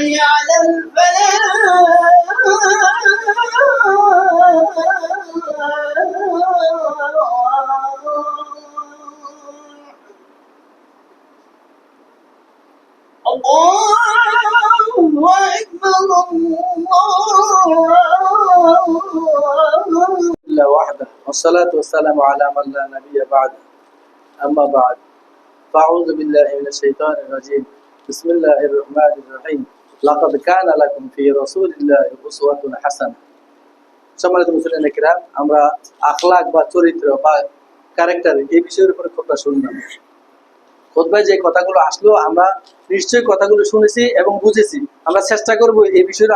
على الفلاح الله أكبر الله وحده. والصلاة والسلام على من لا نبي بعده. أما بعد. فأعوذ بالله من الشيطان الرجيم. بسم الله الرحمن الرحيم. সম্মানিত মুসলিম আমরা আখলাক বা চরিত্র বা ক্যারেক্টার এই বিষয়ের উপরে শুনলাম যে কথাগুলো আসলো, আমরা নিশ্চয়ই কথাগুলো শুনেছি এবং বুঝেছি। আমরা চেষ্টা করব এই বিষয়ে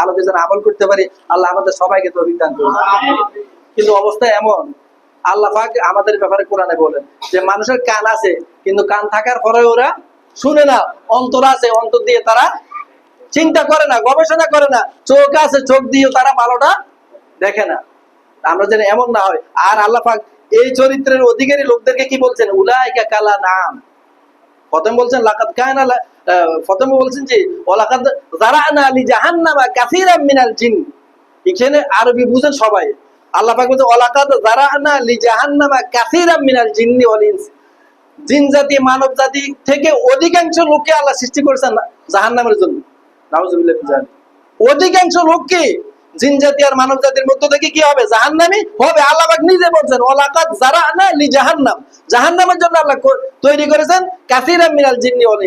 আলোকে যেন আমল করতে পারি। আল্লাহ আমাদের সবাইকে তো অভিজ্ঞান করবে কিন্তু অবস্থা এমন। আল্লাহ পাক আমাদের ব্যাপারে কোরআনে বলেন যে, মানুষের কান আছে, কিন্তু কান থাকার পরে ওরা শুনে না। অন্তর আছে, অন্তর দিয়ে তারা চিন্তা করে না, গবেষণা করে না। চোখ আছে, চোখ দিয়ে তারা ভালোটা দেখে না। আমরা যেন এমন না হয়। আর আল্লাহ পাক এই চরিত্রের অধিকারী লোকদেরকে কি বলছেন? উলাইকা কালা নাম। প্রথম বলছেন লাকাত কায়না প্রথমে বলছেন যে ওলাকাত জারানা লি জাহান্নামা মিনাল জিন এখানে আরবি বুঝেন সবাই। আল্লাহ পাক বলছে ওলাকাত জাহান্নামা মিনাল জিন্নি জিন জাতি, মানব জাতি থেকে অধিকাংশ লোককে আল্লাহ সৃষ্টি করেছেন জাহান্নামের জন্য। অধিকাংশ লোককে জিন জাতি আর মানব জাতির মধ্য থেকে কি হবে? জাহান্নামি হবে। আল্লাহ নিজে বলছেন ওলাকাত জারানা লি জাহান্নাম। জাহান্নামের জন্য আল্লাহ তৈরি করেছেন কাসীরাম মিনাল জিন্নি ওয়াল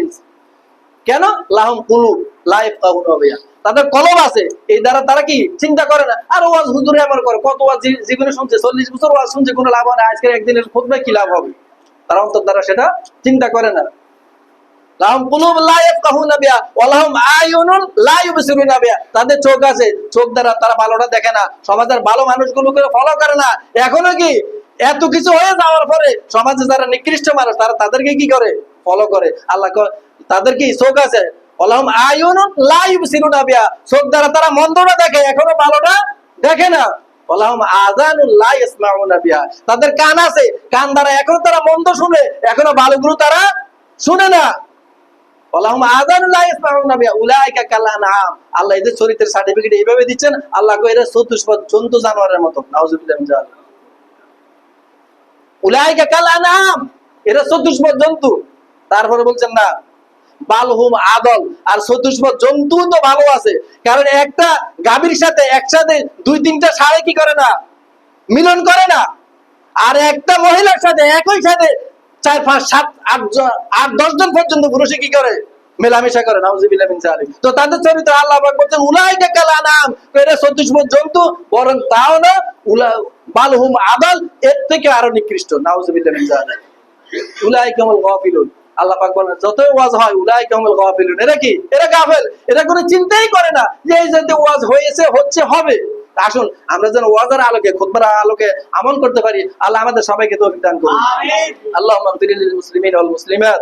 কেন? লাহম কুলুব লাইফ বিহা তাদের কলম আছে। এই দ্বারা তারা কি? চিন্তা করে না। আর ওয়াজ হুজুরে আমার করে, কত ওয়াজ জীবনে শুনছে, চল্লিশ বছর ওয়াজ শুনছে, কোনো লাভ হয় না। আজকে একদিনের খুতবে কি লাভ হবে? তারা অন্তর দ্বারা সেটা চিন্তা করে না। লাহম কুলুব লা ইয়াফকাহুনা বিহা ওয়া আয়ুনুন লা ইউবসিরুনা বিহা। তাদের চোখ আছে, চোখ দ্বারা তারা ভালোটা দেখে না। সমাজের ভালো মানুষগুলোকে ফলো করে না। এখনও কি? এত কিছু হয়ে যাওয়ার পরে সমাজে যারা নিকৃষ্ট মানুষ, তারা তাদেরকে কি করে? ফলো করে। আল্লাহ তাদের কি চোখ আছে? ওলাহুম আয়ুনুন লা ইউবসিরুনা বিহা। চোখ দ্বারা তারা মন্দটা দেখে, এখনও ভালোটা দেখে না। তাদের কান আছে, কান দ্বারা এখনও তারা মন্দ শুনে, এখনও ভালোগুলো তারা শুনে না। লা ইয়াসমাউনা উলাইকা আল্লাহ এদের সার্টিফিকেট এইভাবে দিচ্ছেন, আল্লাহ কো এরা জন্তু জানোয়ারের নাউজুবিল্লাহ মিন উলাইকা এরা জন্তু। তারপরে বলছেন না, বালহুম আদল। আর চতুষ্পদ জন্তু তো ভালো আছে, কারণ একটা গাভীর সাথে একসাথে দুই তিনটা সাড়ে কি করে না? মিলন করে না। আর একটা মহিলার সাথে একই সাথে চার, পাঁচ, সাত, আট আট, দশ জন পর্যন্ত পুরুষে কি করে? মেলামেশা করে তো তাদের চরিত্র আল্লাহ বলছেন জন্তু, বরং তাও না, উলা, বালহুম আদল, এর থেকে আরও নিকৃষ্ট, নাউজুবিল্লাহ মিন উলাই কামাল গাফিলুন। আল্লাহ পাক বলেন, যতই ওয়াজ হয় উলাই কামাল গাফিলুন। এরা কি? এরা গাফেল। এরা কোনো চিন্তাই করে না যে এই যে ওয়াজ হয়েছে, হচ্ছে, হবে। আসুন আমরা যেন ওয়াজের আলোকে খুতবার আলোকে আমল করতে পারি আল্লাহ আমাদের সবাইকে তৌফিক দান করুন اللهم اغفر للمسلمين والمسلمات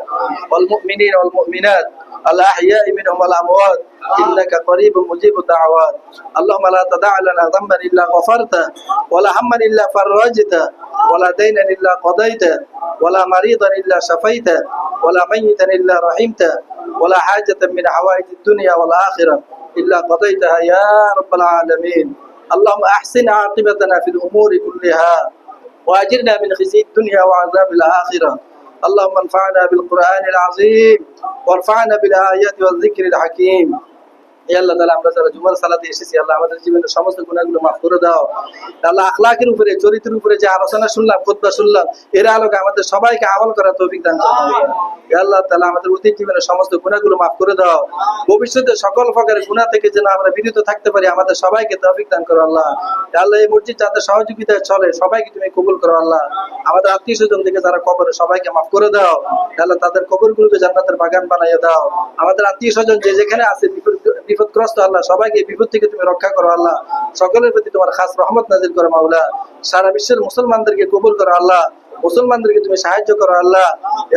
والمؤمنين والمؤمنات الأحياء منهم والأموات إنك قريب مجيب الدعوات اللهم لا تدع لنا ذنبا إلا غفرته ولا هما إلا فرجته ولا دينا إلا قضيته ولا مريضا إلا شفيته ولا ميتا إلا رحمته ولا حاجة من حوائج الدنيا والآخرة إلا قضيتها يا رب العالمين اللهم أحسن عاقبتنا في الأمور كلها وأجرنا من خزي الدنيا وعذاب الآخرة. اللهم انفعنا بالقرآن العظيم وارفعنا بالآيات والذكر الحكيم. ভবিষ্যতে সকল প্রকারের গুণা থেকে যেন আমরা বিরত থাকতে পারি, আমাদের সবাইকে তৌফিক দান করো আল্লাহ। আল্লাহ, এই মসজিদ যাদের সহযোগিতায় চলে, সবাইকে তুমি কবুল করো আল্লাহ। আমাদের আত্মীয় স্বজন থেকে যারা কবরে, সবাইকে মাফ করে দাও। আল্লাহ, তাদের কবরগুলোকে জান্নাতের বাগান বানাইয়ে দাও। আমাদের আত্মীয় স্বজন যে যেখানে আছে বিপদ বিপদগ্রস্ত আল্লাহ, সবাইকে বিপদ থেকে তুমি রক্ষা করো আল্লাহ। সকলের প্রতি তোমার খাস রহমত নাজির করো মাওলা। সারা বিশ্বের মুসলমানদেরকে কবুল করো আল্লাহ। মুসলমানদেরকে তুমি সাহায্য করো আল্লাহ।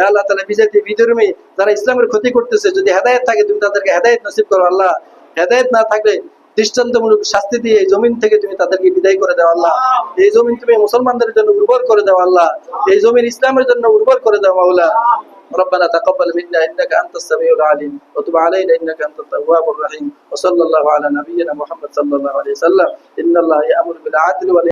আল্লাহ তালা বিজাতি বিধর্মী যারা ইসলামের ক্ষতি করতেছে, যদি হেদায়েত থাকে, তুমি তাদেরকে হেদায়েত নসিব করো আল্লাহ। হেদায়েত না থাকলে দৃষ্টান্তমূলক শাস্তি দিয়ে এই জমিন থেকে তুমি তাদেরকে বিদায় করে দাও আল্লাহ। এই জমিন তুমি মুসলমানদের জন্য উর্বর করে দাও আল্লাহ। এই জমিন ইসলামের জন্য উর্বর করে দাও মাওলা। ربنا تقبل منا إنك أنت السميع العليم وتب علينا إنك أنت التواب الرحيم وصلى الله على نبينا محمد صلى الله عليه وسلم. إن الله يأمر بالعدل